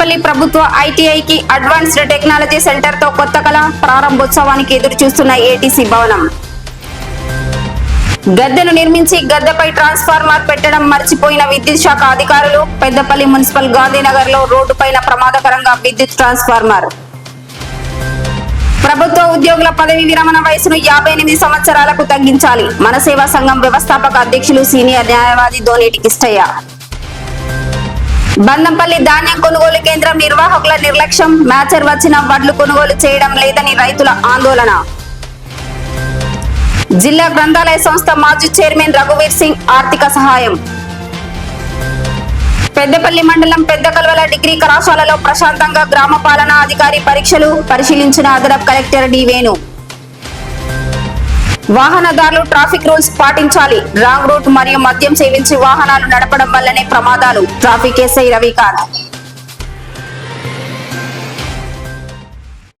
పెద్దపల్లి ప్రభుత్వ ఐటీఐకి advanced technology సెంటర్తో కొత్త కళ ప్రారంభోత్సవానికి ఎదురు చూస్తున్న ఏటీసీ భవనం. గద్దెను నిర్మించి గద్దెపై ట్రాన్స్ఫార్మర్ పెట్టడం మర్చిపోయిన విద్యుత్ శాఖ అధికారులు పెద్దపల్లి మున్సిపల్ గాంధీనగర్లో రోడ్డు పైన ప్రమాదకరంగా విద్యుత్ ట్రాన్స్ఫార్మర్. ప్రభుత్వ ఉద్యోగుల పదవి విరమణ వయసును యాభై ఎనిమిది సంవత్సరాలకు తగ్గించాలి. మన సేవా సంఘం వ్యవస్థాపక అధ్యక్షులు సీనియర్ న్యాయవాది దోనేటి కిష్టయ్య బందంపల్లి ధాన్యం కొనుగోలు కేంద్రం నిర్వాహకుల నిర్లక్ష్యం. మ్యాచర్ వచ్చిన వడ్లు కొనుగోలు చేయడం లేదని రైతుల ఆందోళన. జిల్లా గ్రంథాలయ సంస్థ మాజీ చైర్మన్ రఘువీర్ సింగ్ ఆర్థిక సహాయం. పెద్దపల్లి మండలం పెద్ద కల్వల డిగ్రీ కళాశాలలో ప్రశాంతంగా గ్రామ పాలనా అధికారి పరీక్షలు పరిశీలించిన అదనపు కలెక్టర్ డి వేణు. వాహనదారులు ట్రాఫిక్ రూల్స్ పాటించాలి. రాంగ్ రూట్ మరియు మద్యం సేవించి వాహనాలు నడపడం వల్లనే ప్రమాదాలు. Traffic SI Ravikanth.